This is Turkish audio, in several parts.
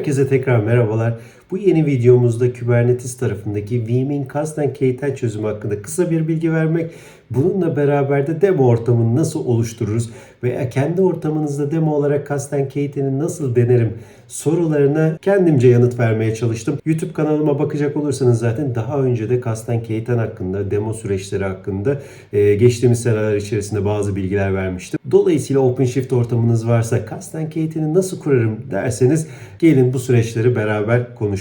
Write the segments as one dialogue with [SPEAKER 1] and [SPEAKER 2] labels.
[SPEAKER 1] Herkese tekrar merhabalar. Bu yeni videomuzda Kubernetes tarafındaki Veeam'in Custom Keyten çözümü hakkında kısa bir bilgi vermek, bununla beraber de demo ortamını nasıl oluştururuz veya kendi ortamınızda demo olarak Custom Keyten'i nasıl denerim sorularına kendimce yanıt vermeye çalıştım. YouTube kanalıma bakacak olursanız zaten daha önce de Custom Keyten hakkında, demo süreçleri hakkında e, geçtiğimiz seneler içerisinde bazı bilgiler vermiştim. Dolayısıyla OpenShift ortamınız varsa Custom Keyten'i nasıl kurarım derseniz gelin bu süreçleri beraber konuşalım.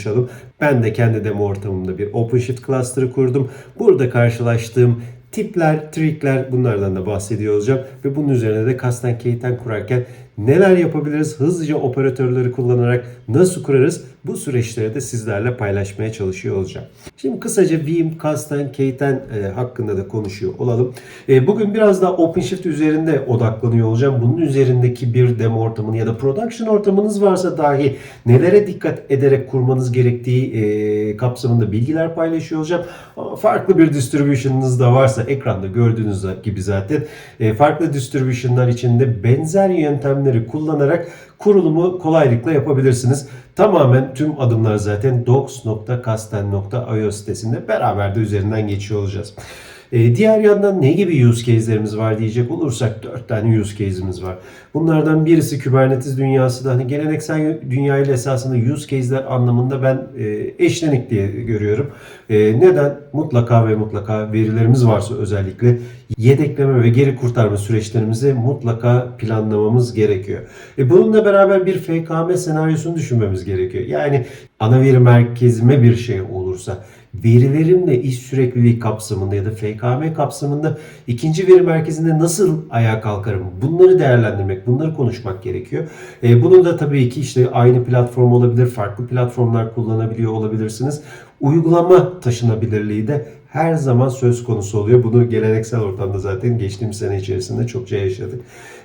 [SPEAKER 1] Ben de kendi demo ortamımda bir OpenShift cluster'ı kurdum. Burada karşılaştığım tipler, trikler bunlardan da bahsediyor olacağım. Ve bunun üzerine de Custom Keyten kurarken neler yapabiliriz, hızlıca operatörleri kullanarak nasıl kurarız bu süreçleri de sizlerle paylaşmaya çalışıyor olacağım. Şimdi kısaca Veeam, Custom Keyten e, hakkında da konuşuyor olalım. E, bugün biraz daha OpenShift üzerinde odaklanıyor olacağım. Bunun üzerindeki bir demo ortamını ya da production ortamınız varsa dahi nelere dikkat ederek kurmanız gerektiği e, kapsamında bilgiler paylaşıyor olacağım. Farklı bir distribution'ınız da varsa ekranda gördüğünüz gibi zaten e, farklı distribution'lar içinde benzer yöntemleri kullanarak kurulumu kolaylıkla yapabilirsiniz. Tamamen tüm adımlar zaten docs.casten.io sitesinde beraber de üzerinden geçiyor olacağız. Ee, diğer yandan ne gibi use case'lerimiz var diyecek olursak 4 tane use case'imiz var. Bunlardan birisi Kubernetes dünyası da hani geleneksel dünya ile esasında use case'ler anlamında ben e, eşlenik diye görüyorum. E, neden? Mutlaka ve mutlaka verilerimiz varsa özellikle yedekleme ve geri kurtarma süreçlerimizi mutlaka planlamamız gerekiyor. E, bununla beraber bir FKM senaryosunu düşünmemiz gerekiyor. Yani ana veri merkezime bir şey olursa verilerimle iş sürekliliği kapsamında ya da FKM kapsamında ikinci veri merkezinde nasıl ayağa kalkarım? Bunları değerlendirmek, bunları konuşmak gerekiyor. E, bunu da tabii ki işte aynı platform olabilir, farklı platformlar kullanabiliyor olabilirsiniz. Uygulama taşınabilirliği de her zaman söz konusu oluyor. Bunu geleneksel ortamda zaten geçtiğimiz sene içerisinde çokça yaşadık.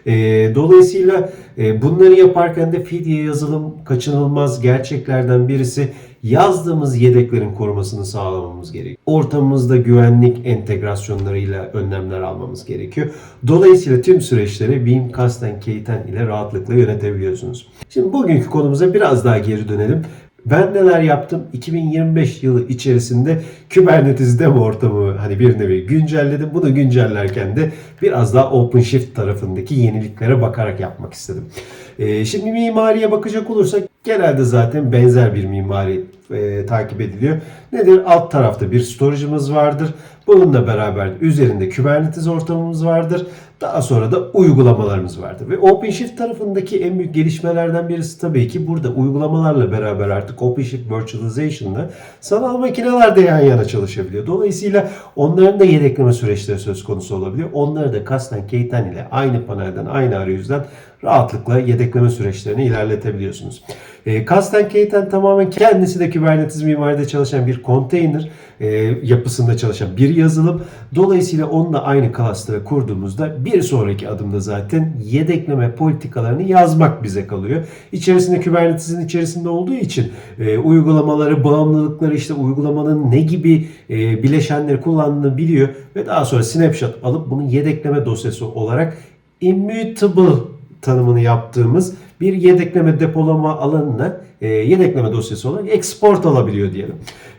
[SPEAKER 1] E, dolayısıyla e, bunları yaparken de fidye yazılım kaçınılmaz gerçeklerden birisi yazdığımız yedeklerin korumasını sağlamamız gerekiyor. Ortamımızda güvenlik entegrasyonlarıyla önlemler almamız gerekiyor. Dolayısıyla tüm süreçleri Beam, Custom, Keyten ile rahatlıkla yönetebiliyorsunuz. Şimdi bugünkü konumuza biraz daha geri dönelim. Ben neler yaptım? 2025 yılı içerisinde Kubernetes demo ortamı hani bir nevi güncelledim. Bunu güncellerken de biraz daha OpenShift tarafındaki yeniliklere bakarak yapmak istedim. Ee, şimdi mimariye bakacak olursak genelde zaten benzer bir mimari e, takip ediliyor. Nedir? Alt tarafta bir storage'ımız vardır. Bununla beraber üzerinde Kubernetes ortamımız vardır. Daha sonra da uygulamalarımız vardır. Ve OpenShift tarafındaki en büyük gelişmelerden birisi tabii ki burada uygulamalarla beraber artık OpenShift Virtualization'la sanal makineler de yan yana çalışabiliyor. Dolayısıyla onların da yedekleme süreçleri söz konusu olabiliyor. Onları da Custom Keyten ile aynı panelden, aynı arayüzden rahatlıkla yedekleme süreçlerini ilerletebiliyorsunuz. E, Custom Keyten tamamen kendisi de Kubernetes mimaride çalışan bir konteyner e, yapısında çalışan bir yazılım. Dolayısıyla onunla aynı cluster'ı kurduğumuzda bir sonraki adımda zaten yedekleme politikalarını yazmak bize kalıyor. İçerisinde Kubernetes'in içerisinde olduğu için e, uygulamaları, bağımlılıkları işte uygulamanın ne gibi e, bileşenleri kullandığını biliyor ve daha sonra snapshot alıp bunu yedekleme dosyası olarak immutable tanımını yaptığımız bir yedekleme depolama alanına e, yedekleme dosyası olarak export alabiliyor diyelim.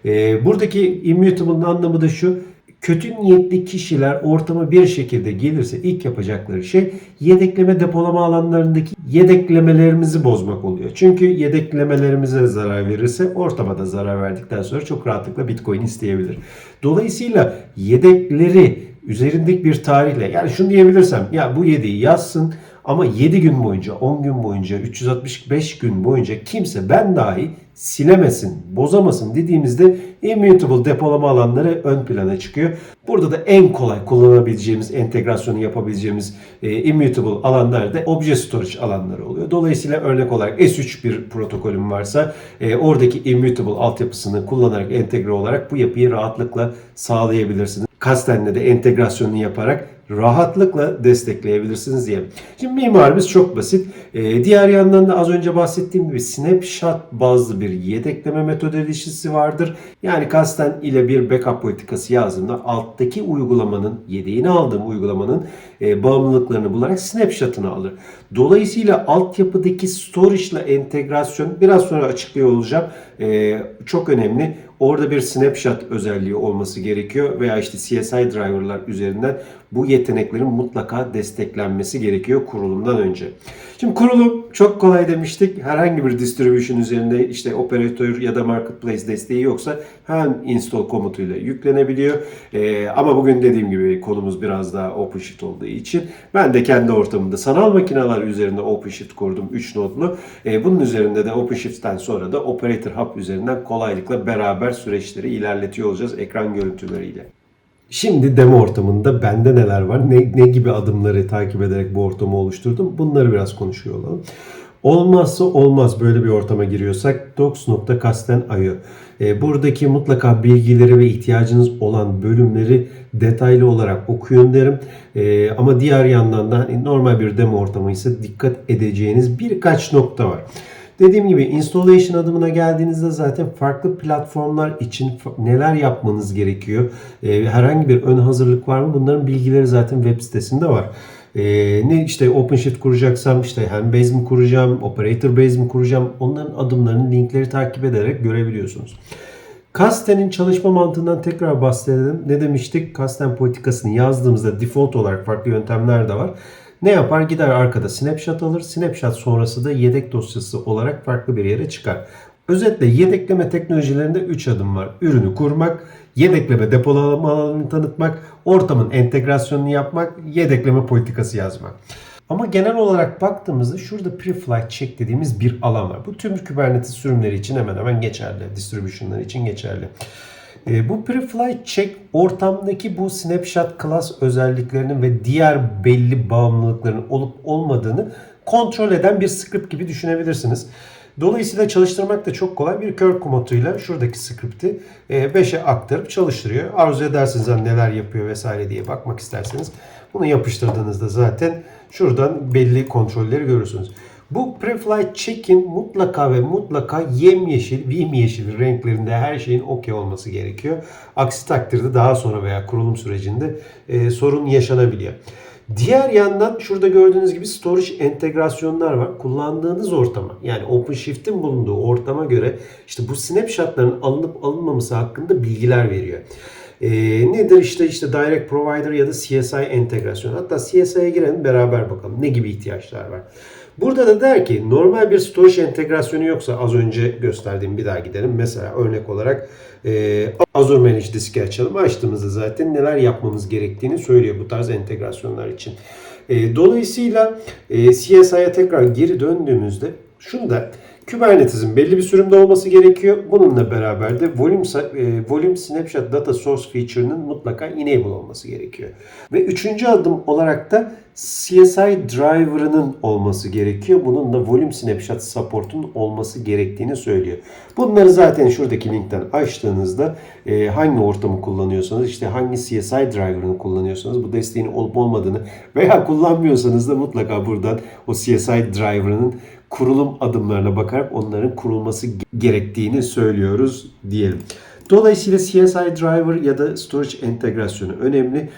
[SPEAKER 1] E, buradaki immutable'ın anlamı da şu. Kötü niyetli kişiler ortama bir şekilde gelirse ilk yapacakları şey yedekleme depolama alanlarındaki yedeklemelerimizi bozmak oluyor. Çünkü yedeklemelerimize zarar verirse ortama da zarar verdikten sonra çok rahatlıkla Bitcoin isteyebilir. Dolayısıyla yedekleri üzerindeki bir tarihle yani şunu diyebilirsem ya bu yedeği yazsın ama 7 gün boyunca, 10 gün boyunca, 365 gün boyunca kimse ben dahi silemesin, bozamasın dediğimizde immutable depolama alanları ön plana çıkıyor. Burada da en kolay kullanabileceğimiz, entegrasyonu yapabileceğimiz e, immutable alanlar da obje storage alanları oluyor. Dolayısıyla örnek olarak S3 bir protokolüm varsa e, oradaki immutable altyapısını kullanarak entegre olarak bu yapıyı rahatlıkla sağlayabilirsiniz. Kastenle de entegrasyonunu yaparak rahatlıkla destekleyebilirsiniz diye. Şimdi mimarimiz çok basit. Ee, diğer yandan da az önce bahsettiğim gibi snapshot bazlı bir yedekleme metodolojisi vardır. Yani kasten ile bir backup politikası yazdığımda alttaki uygulamanın, yedeğini aldığım uygulamanın e, bağımlılıklarını bularak snapshot'ını alır. Dolayısıyla altyapıdaki storage ile entegrasyon biraz sonra açıklıyor olacağım. E, çok önemli. Orada bir snapshot özelliği olması gerekiyor veya işte CSI driver'lar üzerinden bu yeteneklerin mutlaka desteklenmesi gerekiyor kurulumdan önce. Şimdi kurulum çok kolay demiştik. Herhangi bir distribution üzerinde işte operatör ya da marketplace desteği yoksa hem install komutuyla yüklenebiliyor. Ee, ama bugün dediğim gibi konumuz biraz daha OpenShift olduğu için ben de kendi ortamımda sanal makineler üzerinde OpenShift kurdum 3 nodlu. Ee, bunun üzerinde de OpenShift'ten sonra da Operator Hub üzerinden kolaylıkla beraber süreçleri ilerletiyor olacağız ekran görüntüleriyle. Şimdi demo ortamında bende neler var, ne, ne gibi adımları takip ederek bu ortamı oluşturdum bunları biraz konuşuyor olalım. Olmazsa olmaz böyle bir ortama giriyorsak docs.casten.io. E, buradaki mutlaka bilgileri ve ihtiyacınız olan bölümleri detaylı olarak okuyun derim. E, ama diğer yandan da hani normal bir demo ortamı ise dikkat edeceğiniz birkaç nokta var. Dediğim gibi installation adımına geldiğinizde zaten farklı platformlar için neler yapmanız gerekiyor? Ee, herhangi bir ön hazırlık var mı? Bunların bilgileri zaten web sitesinde var. Ee, ne işte OpenShift kuracaksam işte hem base mi kuracağım, operator base mi kuracağım onların adımlarını linkleri takip ederek görebiliyorsunuz. Kasten'in çalışma mantığından tekrar bahsedelim. Ne demiştik? Kasten politikasını yazdığımızda default olarak farklı yöntemler de var. Ne yapar? Gider arkada snapshot alır. Snapshot sonrası da yedek dosyası olarak farklı bir yere çıkar. Özetle yedekleme teknolojilerinde 3 adım var. Ürünü kurmak, yedekleme depolama alanını tanıtmak, ortamın entegrasyonunu yapmak, yedekleme politikası yazmak. Ama genel olarak baktığımızda şurada preflight check dediğimiz bir alan var. Bu tüm Kubernetes sürümleri için hemen hemen geçerli. Distribution'lar için geçerli. E, bu preflight check ortamdaki bu snapshot class özelliklerinin ve diğer belli bağımlılıkların olup olmadığını kontrol eden bir script gibi düşünebilirsiniz. Dolayısıyla çalıştırmak da çok kolay. Bir kör komutuyla şuradaki script'i 5'e aktarıp çalıştırıyor. Arzu ederseniz hani neler yapıyor vesaire diye bakmak isterseniz bunu yapıştırdığınızda zaten şuradan belli kontrolleri görürsünüz. Bu preflight check'in mutlaka ve mutlaka yemyeşil, vim yeşil renklerinde her şeyin okey olması gerekiyor. Aksi takdirde daha sonra veya kurulum sürecinde e, sorun yaşanabiliyor. Diğer yandan şurada gördüğünüz gibi storage entegrasyonlar var. Kullandığınız ortama yani OpenShift'in bulunduğu ortama göre işte bu snapshot'ların alınıp alınmaması hakkında bilgiler veriyor. E, nedir işte işte Direct Provider ya da CSI entegrasyon. Hatta CSI'ye girelim beraber bakalım ne gibi ihtiyaçlar var. Burada da der ki normal bir storage entegrasyonu yoksa az önce gösterdiğim bir daha gidelim. Mesela örnek olarak e, Azure Managed Disk'i açalım. Açtığımızda zaten neler yapmamız gerektiğini söylüyor bu tarz entegrasyonlar için. E, dolayısıyla e, CSI'ye tekrar geri döndüğümüzde şunu da Kubernetes'in belli bir sürümde olması gerekiyor. Bununla beraber de volume, e, volume snapshot data source feature'ının mutlaka enable olması gerekiyor. Ve üçüncü adım olarak da CSI driver'ının olması gerekiyor. Bunun da volume snapshot support'un olması gerektiğini söylüyor. Bunları zaten şuradaki linkten açtığınızda e, hangi ortamı kullanıyorsanız işte hangi CSI driver'ını kullanıyorsanız bu desteğin olup olmadığını veya kullanmıyorsanız da mutlaka buradan o CSI driver'ının kurulum adımlarına bakarak onların kurulması gerektiğini söylüyoruz diyelim. Dolayısıyla CSI driver ya da storage entegrasyonu önemli.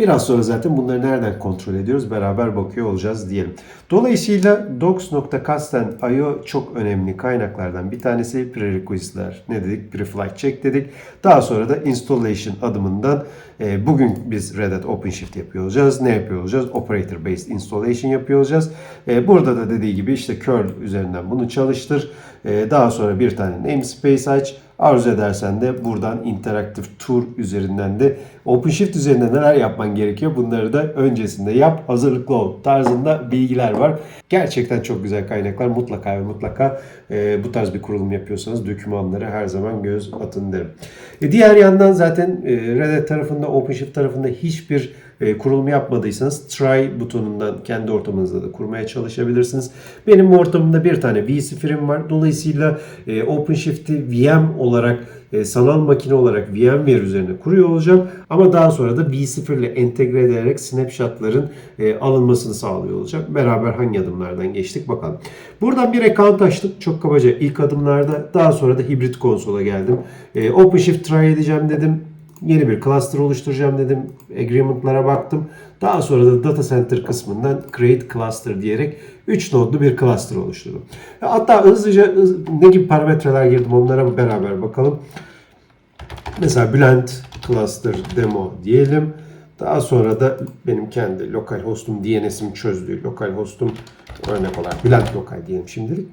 [SPEAKER 1] Biraz sonra zaten bunları nereden kontrol ediyoruz beraber bakıyor olacağız diyelim. Dolayısıyla docs.casten.io çok önemli kaynaklardan bir tanesi prerequisite'ler. Ne dedik? Preflight check dedik. Daha sonra da installation adımından e, bugün biz Red Hat OpenShift yapıyor olacağız. Ne yapıyor olacağız? Operator based installation yapıyor olacağız. E, burada da dediği gibi işte curl üzerinden bunu çalıştır. E, daha sonra bir tane namespace aç. Arzu edersen de buradan Interactive Tour üzerinden de OpenShift üzerinde neler yapman gerekiyor bunları da öncesinde yap. Hazırlıklı ol tarzında bilgiler var. Gerçekten çok güzel kaynaklar. Mutlaka ve mutlaka e, bu tarz bir kurulum yapıyorsanız dokümanlara her zaman göz atın derim. E, diğer yandan zaten e, Red Hat tarafında, OpenShift tarafında hiçbir e, kurulumu yapmadıysanız try butonundan kendi ortamınızda da kurmaya çalışabilirsiniz. Benim ortamımda bir tane vSphere'im var. Dolayısıyla e, OpenShift'i VM olarak e, sanal makine olarak VMware üzerine kuruyor olacağım. Ama daha sonra da vSphere ile entegre ederek snapshotların e, alınmasını sağlıyor olacak. Beraber hangi adımlardan geçtik bakalım. Buradan bir account açtık. Çok kabaca ilk adımlarda. Daha sonra da hibrit konsola geldim. OpenShift try edeceğim dedim. Yeni bir cluster oluşturacağım dedim. Agreement'lara baktım. Daha sonra da data center kısmından create cluster diyerek 3 nodlu bir cluster oluşturdum. Hatta hızlıca hız- ne gibi parametreler girdim onlara beraber bakalım. Mesela Bülent Cluster Demo diyelim. Daha sonra da benim kendi lokal hostum DNS'imi çözdüğü lokal hostum örnek olarak Bülent Lokal diyelim şimdilik.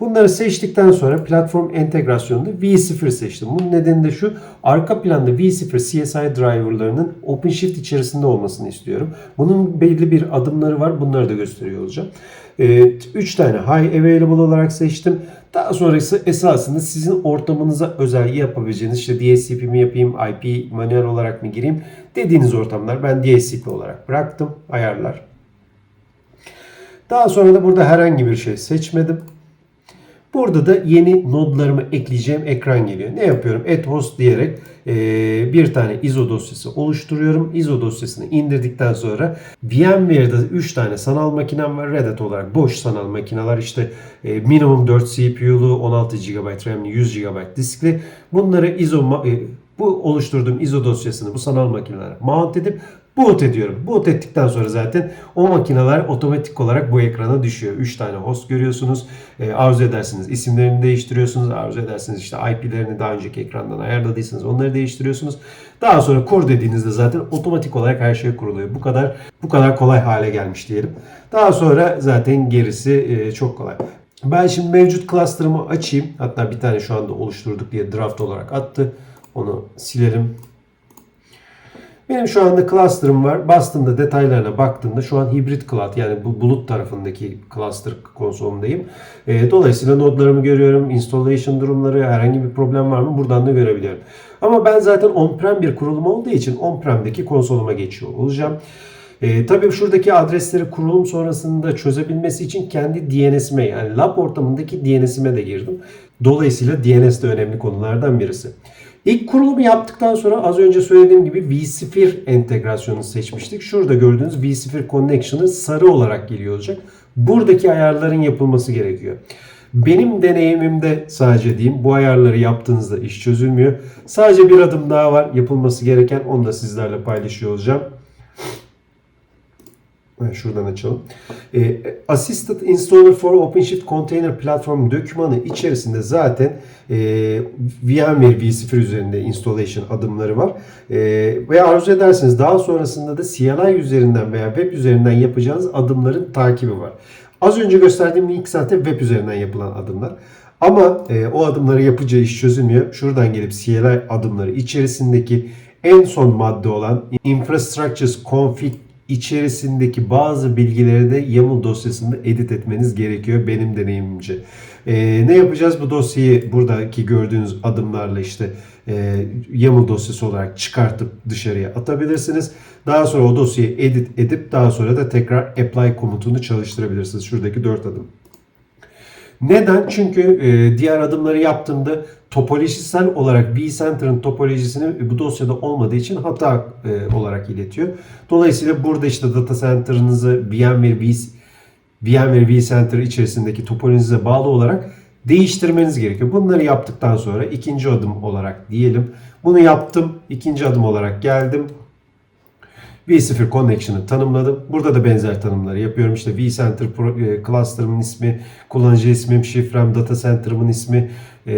[SPEAKER 1] Bunları seçtikten sonra platform entegrasyonunda vSphere seçtim. Bunun nedeni de şu. Arka planda vSphere CSI driverlarının OpenShift içerisinde olmasını istiyorum. Bunun belli bir adımları var. Bunları da gösteriyor olacağım. 3 tane high available olarak seçtim. Daha sonrası esasında sizin ortamınıza özel yapabileceğiniz işte DHCP mi yapayım, IP manuel olarak mı gireyim dediğiniz ortamlar ben DHCP olarak bıraktım ayarlar. Daha sonra da burada herhangi bir şey seçmedim. Burada da yeni nodlarımı ekleyeceğim ekran geliyor. Ne yapıyorum? Add host diyerek e, bir tane ISO dosyası oluşturuyorum. ISO dosyasını indirdikten sonra VMware'da 3 tane sanal makinem var. Red Hat olarak boş sanal makineler işte e, minimum 4 CPU'lu, 16 GB RAM'li, 100 GB diskli. Bunları ISO e, bu oluşturduğum ISO dosyasını bu sanal makinelere mount edip boot ediyorum. Boot ettikten sonra zaten o makineler otomatik olarak bu ekrana düşüyor. 3 tane host görüyorsunuz. E, arzu edersiniz isimlerini değiştiriyorsunuz. Arzu edersiniz işte IP'lerini daha önceki ekrandan ayarladıysanız onları değiştiriyorsunuz. Daha sonra kur dediğinizde zaten otomatik olarak her şey kuruluyor. Bu kadar bu kadar kolay hale gelmiş diyelim. Daha sonra zaten gerisi e, çok kolay. Ben şimdi mevcut cluster'ımı açayım. Hatta bir tane şu anda oluşturduk diye draft olarak attı. Onu silerim. Benim şu anda cluster'ım var. Bastığımda detaylarına baktığımda şu an hibrit cloud yani bu bulut tarafındaki cluster konsolundayım. E, dolayısıyla nodlarımı görüyorum. Installation durumları herhangi bir problem var mı buradan da görebiliyorum. Ama ben zaten on-prem bir kurulum olduğu için on-prem'deki konsoluma geçiyor olacağım. E, tabii şuradaki adresleri kurulum sonrasında çözebilmesi için kendi DNS'ime yani lab ortamındaki DNS'ime de girdim. Dolayısıyla DNS de önemli konulardan birisi. İlk kurulumu yaptıktan sonra az önce söylediğim gibi vSphere entegrasyonunu seçmiştik. Şurada gördüğünüz vSphere Connection'ı sarı olarak geliyor olacak. Buradaki ayarların yapılması gerekiyor. Benim deneyimimde sadece diyeyim bu ayarları yaptığınızda iş çözülmüyor. Sadece bir adım daha var yapılması gereken onu da sizlerle paylaşıyor olacağım. Şuradan açalım. E, Assisted Installer for OpenShift Container Platform dokümanı içerisinde zaten e, VMware vSphere üzerinde installation adımları var. E, ve arzu ederseniz daha sonrasında da CLI üzerinden veya web üzerinden yapacağınız adımların takibi var. Az önce gösterdiğim link zaten web üzerinden yapılan adımlar. Ama e, o adımları yapacağı iş çözülmüyor. Şuradan gelip CLI adımları içerisindeki en son madde olan Infrastructures Config içerisindeki bazı bilgileri de YAML dosyasında edit etmeniz gerekiyor benim deneyimimce. Ee, ne yapacağız? Bu dosyayı buradaki gördüğünüz adımlarla işte e, YAML dosyası olarak çıkartıp dışarıya atabilirsiniz. Daha sonra o dosyayı edit edip daha sonra da tekrar apply komutunu çalıştırabilirsiniz. Şuradaki 4 adım. Neden? Çünkü e, diğer adımları yaptığımda topolojisel olarak vCenter'ın topolojisini bu dosyada olmadığı için hata e, olarak iletiyor. Dolayısıyla burada işte data center'ınızı VMware, v, VMware vCenter içerisindeki topolojinize bağlı olarak değiştirmeniz gerekiyor. Bunları yaptıktan sonra ikinci adım olarak diyelim. Bunu yaptım. ikinci adım olarak geldim. vSphere Connection'ı tanımladım. Burada da benzer tanımları yapıyorum. İşte vCenter e, cluster'ımın ismi, kullanıcı ismim, şifrem, data center'ımın ismi e,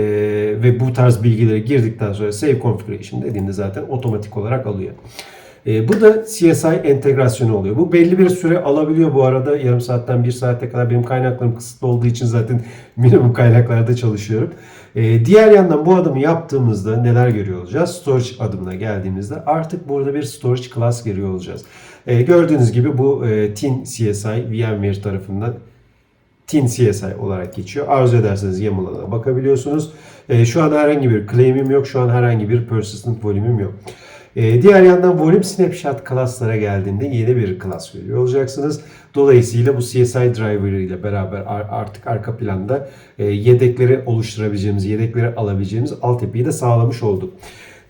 [SPEAKER 1] ve bu tarz bilgileri girdikten sonra Save Configuration dediğinde zaten otomatik olarak alıyor. E, bu da CSI entegrasyonu oluyor. Bu belli bir süre alabiliyor bu arada. Yarım saatten bir saate kadar benim kaynaklarım kısıtlı olduğu için zaten minimum kaynaklarda çalışıyorum. E, diğer yandan bu adımı yaptığımızda neler görüyor olacağız? Storage adımına geldiğimizde artık burada bir storage class görüyor olacağız. E, gördüğünüz gibi bu e, TIN CSI VMware tarafından TIN CSI olarak geçiyor. Arzu ederseniz YAML'a da bakabiliyorsunuz. E, şu an herhangi bir claim'im yok. Şu an herhangi bir persistent volume'im yok. Ee, diğer yandan Volume Snapshot class'lara geldiğinde yeni bir class görüyor olacaksınız. Dolayısıyla bu CSI driver ile beraber ar- artık arka planda e, yedekleri oluşturabileceğimiz, yedekleri alabileceğimiz altyapıyı da sağlamış olduk.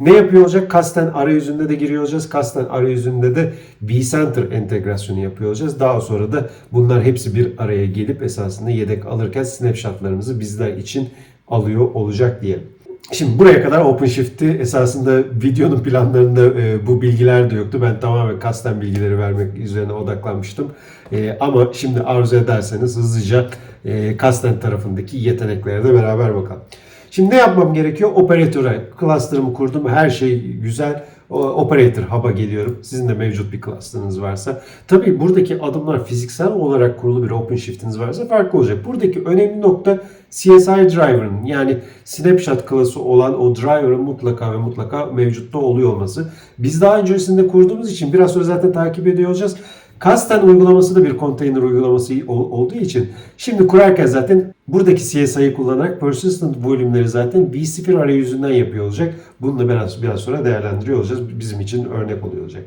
[SPEAKER 1] Ne yapıyor olacak? Kasten arayüzünde de giriyor olacağız. Kasten arayüzünde de vCenter entegrasyonu yapıyor olacağız. Daha sonra da bunlar hepsi bir araya gelip esasında yedek alırken snapshotlarımızı bizler için alıyor olacak diyelim. Şimdi buraya kadar OpenShift'i esasında videonun planlarında e, bu bilgiler de yoktu. Ben tamamen kasten bilgileri vermek üzerine odaklanmıştım. E, ama şimdi arzu ederseniz hızlıca e, kasten tarafındaki yeteneklere de beraber bakalım. Şimdi ne yapmam gerekiyor? Operatöre cluster'ımı kurdum. Her şey güzel. Operator hub'a geliyorum. Sizin de mevcut bir cluster'ınız varsa. Tabii buradaki adımlar fiziksel olarak kurulu bir OpenShift'iniz varsa farklı olacak. Buradaki önemli nokta CSI driver'ın yani snapshot klası olan o driver'ın mutlaka ve mutlaka mevcutta oluyor olması. Biz daha öncesinde kurduğumuz için biraz sonra zaten takip ediyor olacağız. Kasten uygulaması da bir konteyner uygulaması ol- olduğu için şimdi kurarken zaten buradaki CSI'yi kullanarak persistent volümleri zaten vSphere arayüzünden yapıyor olacak. Bunu da biraz biraz sonra değerlendiriyor olacağız. Bizim için örnek oluyor olacak.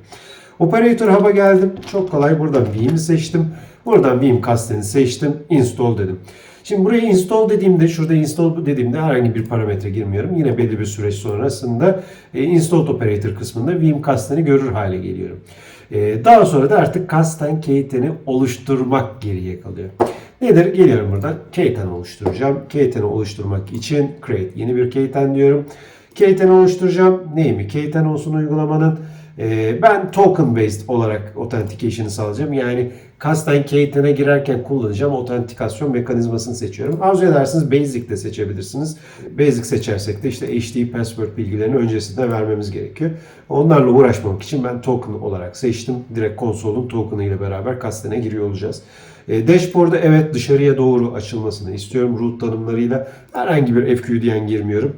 [SPEAKER 1] Operator Hub'a geldim. Çok kolay. Buradan Vim'i seçtim. Buradan Vim Kasten'i seçtim. Install dedim. Şimdi buraya install dediğimde, şurada install dediğimde herhangi bir parametre girmiyorum. Yine belli bir süreç sonrasında e, install operator kısmında Vim Kasten'i görür hale geliyorum. E, daha sonra da artık Kasten K10'i oluşturmak geriye kalıyor. Nedir? Geliyorum buradan. K10 oluşturacağım. K10'i oluşturmak için create yeni bir K10 diyorum. K10 oluşturacağım. Neyimi? K10 olsun uygulamanın. Ee, ben token based olarak authentication'ı sağlayacağım. Yani kasten K10'e girerken kullanacağım autentikasyon mekanizmasını seçiyorum. Arzu ederseniz basic de seçebilirsiniz. Basic seçersek de işte HD password bilgilerini öncesinde vermemiz gerekiyor. Onlarla uğraşmamak için ben token olarak seçtim. Direkt konsolun token'ı ile beraber kasten'e giriyor olacağız. E, dashboard'a evet dışarıya doğru açılmasını istiyorum root tanımlarıyla. Herhangi bir FQDN girmiyorum.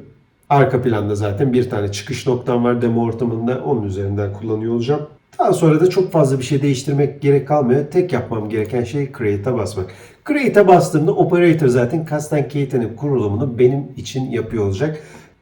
[SPEAKER 1] Arka planda zaten bir tane çıkış noktam var demo ortamında. Onun üzerinden kullanıyor olacağım. Daha sonra da çok fazla bir şey değiştirmek gerek kalmıyor. Tek yapmam gereken şey Create'a basmak. Create'a bastığımda operator zaten Custom K10'in kurulumunu benim için yapıyor olacak.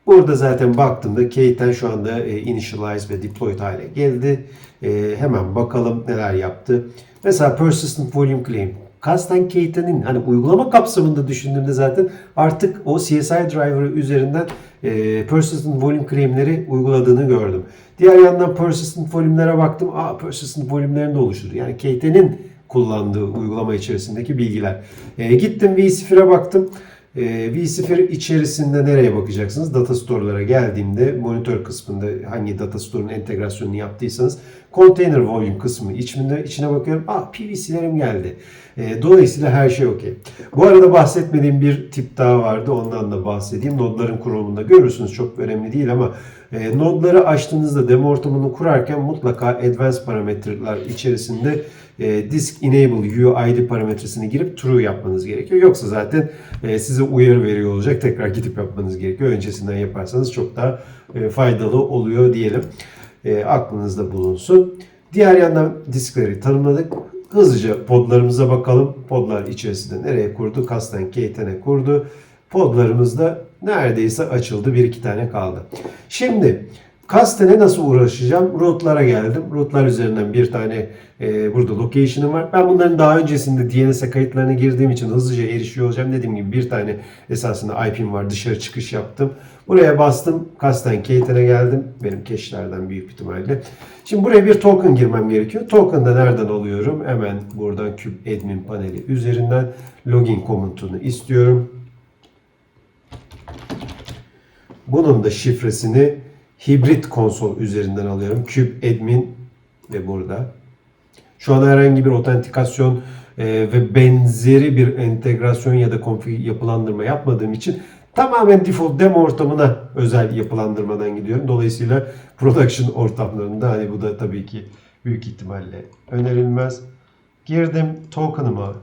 [SPEAKER 1] Burada zaten baktığımda K10 şu anda e, initialize ve deployed hale geldi. E, hemen bakalım neler yaptı. Mesela persistent volume claim. Custom K10'in hani uygulama kapsamında düşündüğümde zaten artık o CSI driver'ı üzerinden e, persistent volume claim'leri uyguladığını gördüm. Diğer yandan persistent volume'lere baktım. Aa persistent volume'lerini de oluşturdu. Yani K10'in kullandığı uygulama içerisindeki bilgiler. E, gittim vSphere'e baktım. E, vSphere içerisinde nereye bakacaksınız? Data store'lara geldiğimde monitör kısmında hangi data store'un entegrasyonunu yaptıysanız container volume kısmı içinde, içine bakıyorum. Aa PVC'lerim geldi. E, dolayısıyla her şey okey. Bu arada bahsetmediğim bir tip daha vardı. Ondan da bahsedeyim. Nodların kurulumunda görürsünüz. Çok önemli değil ama e, nodları açtığınızda demo ortamını kurarken mutlaka advanced parametreler içerisinde e, disk enable UID parametresini girip true yapmanız gerekiyor. Yoksa zaten e, size uyarı veriyor olacak. Tekrar gidip yapmanız gerekiyor. Öncesinden yaparsanız çok daha e, faydalı oluyor diyelim. E, aklınızda bulunsun. Diğer yandan diskleri tanımladık. Hızlıca podlarımıza bakalım. Podlar içerisinde nereye kurdu? Kasten K10'e kurdu. Podlarımız da neredeyse açıldı. Bir iki tane kaldı. Şimdi Kasten'e nasıl uğraşacağım? Root'lara geldim. Root'lar üzerinden bir tane e, burada location'ım var. Ben bunların daha öncesinde DNS'e kayıtlarına girdiğim için hızlıca erişiyor olacağım. Dediğim gibi bir tane esasında IP'm var. Dışarı çıkış yaptım. Buraya bastım. Kasten K10'e geldim. Benim cache'lerden büyük ihtimalle. Şimdi buraya bir token girmem gerekiyor. Token da nereden alıyorum? Hemen buradan Cube Admin paneli üzerinden login komutunu istiyorum. Bunun da şifresini hibrit konsol üzerinden alıyorum. Cube Admin ve burada. Şu an herhangi bir otentikasyon e, ve benzeri bir entegrasyon ya da konfig yapılandırma yapmadığım için tamamen default demo ortamına özel yapılandırmadan gidiyorum. Dolayısıyla production ortamlarında hani bu da tabii ki büyük ihtimalle önerilmez. Girdim token'ıma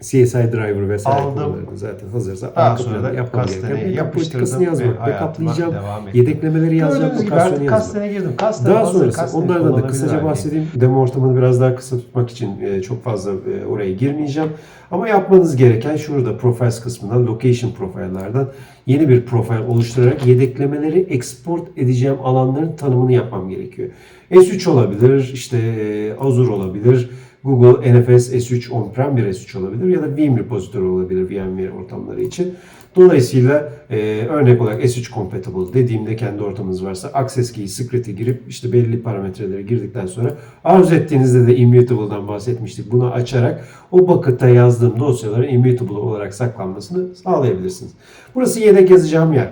[SPEAKER 1] CSI driver vesaire
[SPEAKER 2] Aldım.
[SPEAKER 1] konularını zaten hazırsa
[SPEAKER 2] Daha
[SPEAKER 1] arka
[SPEAKER 2] sonra
[SPEAKER 1] planda
[SPEAKER 2] da
[SPEAKER 1] yapmam gereken politikasını
[SPEAKER 2] ve
[SPEAKER 1] yazmak,
[SPEAKER 2] devam ettim.
[SPEAKER 1] yedeklemeleri yazacağım, lokasyonu yazmak.
[SPEAKER 2] girdim. Kastene
[SPEAKER 1] Daha sonrası onlardan da kısaca bahsedeyim. Demo ortamını biraz daha kısa tutmak için e, çok fazla e, oraya girmeyeceğim. Ama yapmanız gereken şurada profiles kısmından location profile'lardan yeni bir profil oluşturarak yedeklemeleri export edeceğim alanların tanımını yapmam gerekiyor. S3 olabilir, işte e, Azure olabilir, Google NFS S3 on-prem bir S3 olabilir ya da Veeam repository olabilir VMware ortamları için. Dolayısıyla e, örnek olarak S3 compatible dediğimde kendi ortamınız varsa access key, secret'i girip işte belli parametreleri girdikten sonra arzu ettiğinizde de immutable'dan bahsetmiştik. Bunu açarak o bucket'a yazdığım dosyaların immutable olarak saklanmasını sağlayabilirsiniz. Burası yedek yazacağım yer.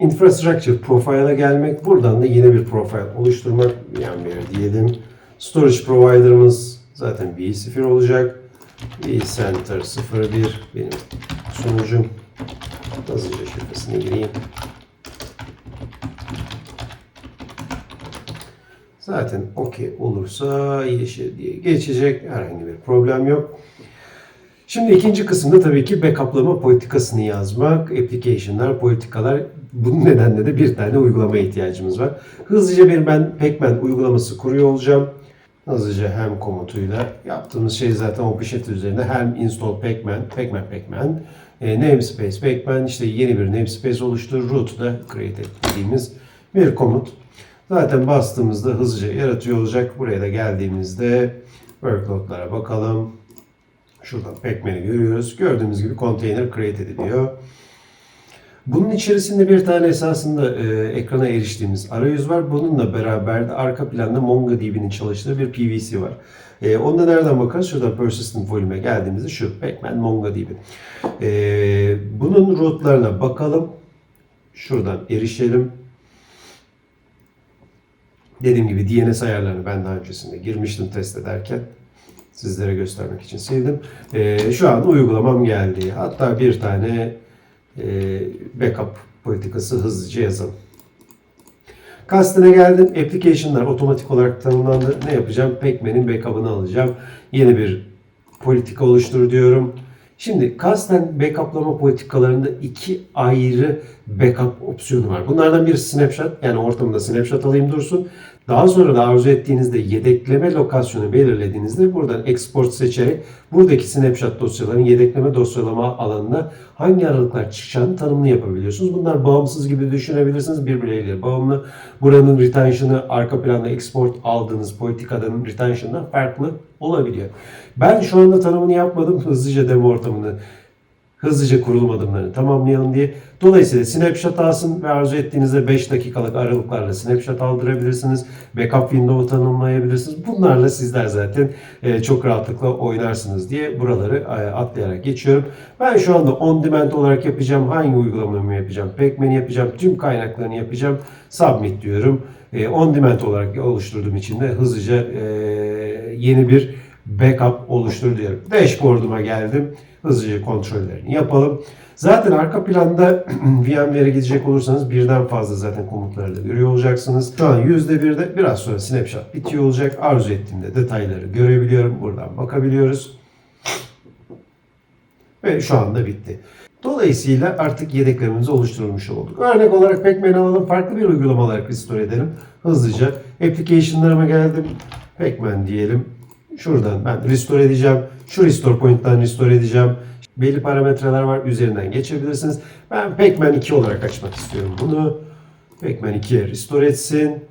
[SPEAKER 1] Infrastructure profile'a gelmek. Buradan da yeni bir profile oluşturmak. VMware diyelim. Storage provider'ımız zaten vSphere olacak. vCenter 01 benim sunucum. Hızlıca şifresine gireyim. Zaten okey olursa yeşil diye geçecek. Herhangi bir problem yok. Şimdi ikinci kısımda tabii ki backuplama politikasını yazmak, application'lar, politikalar. Bunun nedenle de bir tane uygulama ihtiyacımız var. Hızlıca bir ben Pacman uygulaması kuruyor olacağım. Hızlıca hem komutuyla yaptığımız şey zaten OpenShift üzerinde hem install Pacman, Pacman Pacman, e, namespace Pacman işte yeni bir namespace oluştur, root da create dediğimiz bir komut. Zaten bastığımızda hızlıca yaratıyor olacak. Buraya da geldiğimizde workload'lara bakalım. Şuradan Pacman'i görüyoruz. Gördüğümüz gibi container create ediliyor. Bunun içerisinde bir tane esasında e, ekrana eriştiğimiz arayüz var. Bununla beraber de arka planda MongoDB'nin çalıştığı bir PVC var. E, onda nereden bakarız? Şuradan persistent volume'e geldiğimizde şu Pacman MongoDB. E, bunun rootlarına bakalım. Şuradan erişelim. Dediğim gibi DNS ayarlarını ben daha öncesinde girmiştim test ederken. Sizlere göstermek için sevdim. Ee, şu an uygulamam geldi. Hatta bir tane e, backup politikası hızlıca yazalım. Kastine geldim. Application'lar otomatik olarak tanımlandı. Ne yapacağım? Pacman'in backup'ını alacağım. Yeni bir politika oluştur diyorum. Şimdi kasten backuplama politikalarında iki ayrı backup opsiyonu var. Bunlardan biri snapshot yani ortamda snapshot alayım dursun. Daha sonra da arzu ettiğinizde yedekleme lokasyonu belirlediğinizde buradan export seçerek buradaki snapshot dosyaların yedekleme dosyalama alanına hangi aralıklar çıkacağını tanımını yapabiliyorsunuz. Bunlar bağımsız gibi düşünebilirsiniz. Birbirleriyle bağımlı. Buranın retention'ı arka planda export aldığınız politikadan retention'dan farklı olabiliyor. Ben şu anda tanımını yapmadım. Hızlıca demo ortamını hızlıca kurulum adımlarını tamamlayalım diye. Dolayısıyla snapshot alsın ve arzu ettiğinizde 5 dakikalık aralıklarla snapshot aldırabilirsiniz. Backup window'u tanımlayabilirsiniz. Bunlarla sizler zaten e, çok rahatlıkla oynarsınız diye buraları e, atlayarak geçiyorum. Ben şu anda on demand olarak yapacağım. Hangi uygulamamı yapacağım? Pacman'i yapacağım. Tüm kaynaklarını yapacağım. Submit diyorum. E, on demand olarak oluşturduğum için de hızlıca yeni bir backup oluştur diyorum. Dashboard'uma geldim. Hızlıca kontrollerini yapalım. Zaten arka planda VMware'e gidecek olursanız birden fazla zaten komutları da görüyor olacaksınız. Şu an %1'de biraz sonra snapshot bitiyor olacak. Arzu ettiğimde detayları görebiliyorum. Buradan bakabiliyoruz. Ve şu anda bitti. Dolayısıyla artık yedeklerimizi oluşturulmuş olduk. Örnek olarak Pacman'i alalım. Farklı bir uygulama olarak restore edelim. Hızlıca application'larıma geldim. Pacman diyelim. Şuradan ben restore edeceğim. Şu restore point'tan restore edeceğim. Belli parametreler var. Üzerinden geçebilirsiniz. Ben Pacman 2 olarak açmak istiyorum bunu. Pacman 2'ye restore etsin.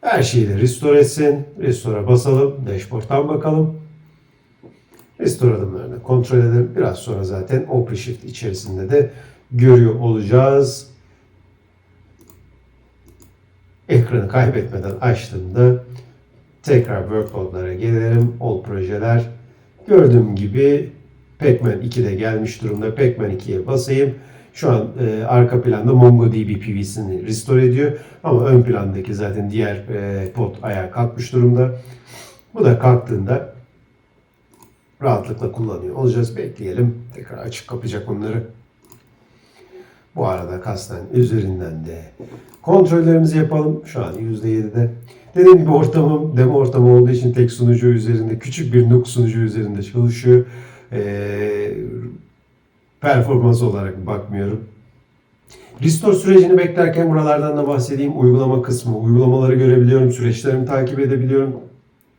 [SPEAKER 1] Her şeyi de restore etsin. Restore'a basalım. Dashboard'tan bakalım. Restore adımlarını kontrol edelim. Biraz sonra zaten OpenShift içerisinde de görüyor olacağız. Ekranı kaybetmeden açtığımda tekrar workload'lara gelelim. All projeler. Gördüğüm gibi Pacman 2'de gelmiş durumda. Pacman 2'ye basayım. Şu an e, arka planda MongoDB PV'sini restore ediyor. Ama ön plandaki zaten diğer e, pod ayağa kalkmış durumda. Bu da kalktığında rahatlıkla kullanıyor olacağız. Bekleyelim. Tekrar açık kapacak onları. Bu arada kasten üzerinden de kontrollerimizi yapalım. Şu an %7'de. Dediğim gibi ortamım demo ortamı olduğu için tek sunucu üzerinde küçük bir NUC sunucu üzerinde çalışıyor. e, performans olarak bakmıyorum. Restore sürecini beklerken buralardan da bahsedeyim. Uygulama kısmı. Uygulamaları görebiliyorum. Süreçlerimi takip edebiliyorum.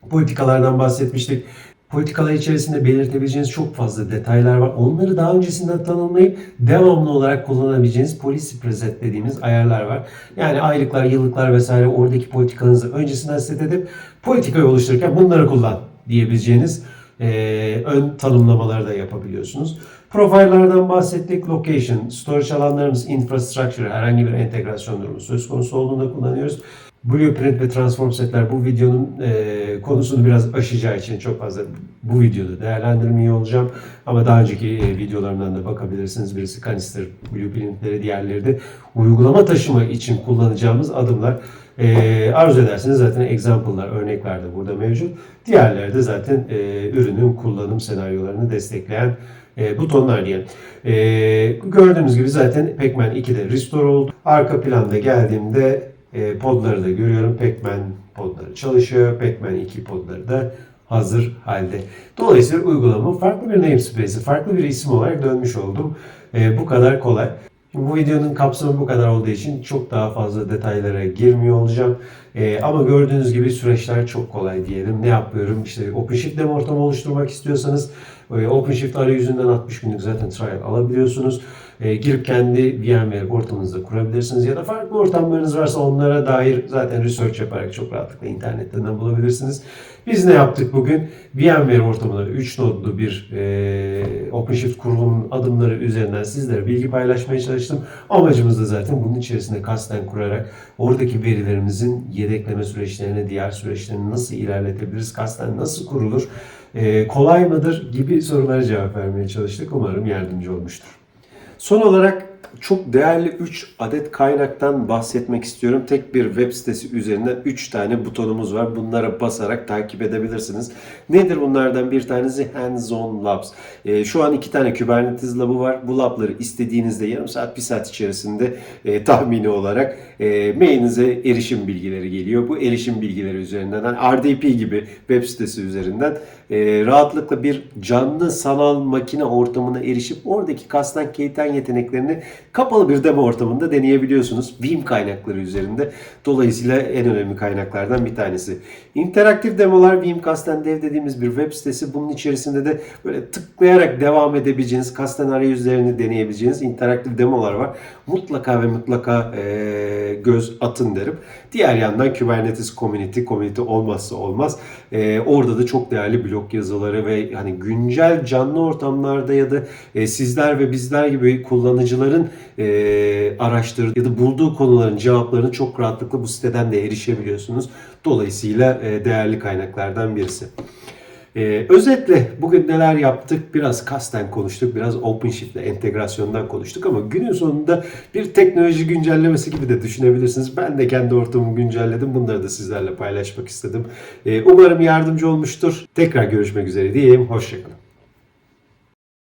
[SPEAKER 1] Politikalardan bahsetmiştik. Politikalar içerisinde belirtebileceğiniz çok fazla detaylar var. Onları daha öncesinden tanımlayıp devamlı olarak kullanabileceğiniz policy preset dediğimiz ayarlar var. Yani aylıklar, yıllıklar vesaire oradaki politikanızı öncesinden set edip politikayı oluştururken bunları kullan diyebileceğiniz e, ön tanımlamaları da yapabiliyorsunuz. Profile'lardan bahsettik. Location, storage alanlarımız, infrastructure, herhangi bir entegrasyon durumu söz konusu olduğunda kullanıyoruz. Blueprint ve transform setler bu videonun e, konusunu biraz aşacağı için çok fazla bu videoda değerlendirmiyor olacağım. Ama daha önceki e, videolarımdan da bakabilirsiniz. Birisi Canister Blueprint'leri, diğerleri de uygulama taşıma için kullanacağımız adımlar. E, arzu ederseniz zaten example'lar, örnekler de burada mevcut. Diğerleri de zaten e, ürünün kullanım senaryolarını destekleyen e, butonlar diye. E, gördüğünüz gibi zaten Pacman 2'de restore oldu. Arka planda geldiğimde e, podları da görüyorum. Pacman podları çalışıyor. Pacman 2 podları da hazır halde. Dolayısıyla uygulama farklı bir namespace'i, farklı bir isim olarak dönmüş oldum. E, bu kadar kolay. Bu videonun kapsamı bu kadar olduğu için çok daha fazla detaylara girmiyor olacağım. Ee, ama gördüğünüz gibi süreçler çok kolay diyelim. Ne yapıyorum? İşte OpenShift demo ortamı oluşturmak istiyorsanız e, OpenShift arayüzünden 60 günlük zaten trial alabiliyorsunuz. E, girip kendi VMware ortamınızda kurabilirsiniz ya da farklı ortamlarınız varsa onlara dair zaten research yaparak çok rahatlıkla internetten de bulabilirsiniz. Biz ne yaptık bugün? VMware ortamında 3 nodlu bir e, OpenShift kurulumunun adımları üzerinden sizlere bilgi paylaşmaya çalıştım. Amacımız da zaten bunun içerisinde kasten kurarak oradaki verilerimizin yedekleme süreçlerini, diğer süreçlerini nasıl ilerletebiliriz, kasten nasıl kurulur, e, kolay mıdır gibi sorulara cevap vermeye çalıştık. Umarım yardımcı olmuştur. Son olarak çok değerli 3 adet kaynaktan bahsetmek istiyorum. Tek bir web sitesi üzerinden 3 tane butonumuz var. Bunlara basarak takip edebilirsiniz. Nedir bunlardan bir tanesi? Hands-on Labs. Ee, şu an iki tane Kubernetes labı var. Bu labları istediğinizde yarım saat, bir saat içerisinde e, tahmini olarak e, mailinize erişim bilgileri geliyor. Bu erişim bilgileri üzerinden yani RDP gibi web sitesi üzerinden e, rahatlıkla bir canlı sanal makine ortamına erişip oradaki kastan keyten yeteneklerini kapalı bir demo ortamında deneyebiliyorsunuz. Vim kaynakları üzerinde. Dolayısıyla en önemli kaynaklardan bir tanesi. İnteraktif demolar Vim Kasten Dev dediğimiz bir web sitesi. Bunun içerisinde de böyle tıklayarak devam edebileceğiniz, kasten arayüzlerini deneyebileceğiniz interaktif demolar var. Mutlaka ve mutlaka e, göz atın derim. Diğer yandan Kubernetes Community, community olmazsa olmaz. E, orada da çok değerli blog yazıları ve hani güncel canlı ortamlarda ya da e, sizler ve bizler gibi kullanıcıların e, araştırdığı ya da bulduğu konuların cevaplarını çok rahatlıkla bu siteden de erişebiliyorsunuz. Dolayısıyla e, değerli kaynaklardan birisi. Ee, özetle bugün neler yaptık? Biraz kasten konuştuk, biraz OpenShift ile entegrasyondan konuştuk ama günün sonunda bir teknoloji güncellemesi gibi de düşünebilirsiniz. Ben de kendi ortamımı güncelledim. Bunları da sizlerle paylaşmak istedim. Ee, umarım yardımcı olmuştur. Tekrar görüşmek üzere diyeyim. Hoşçakalın.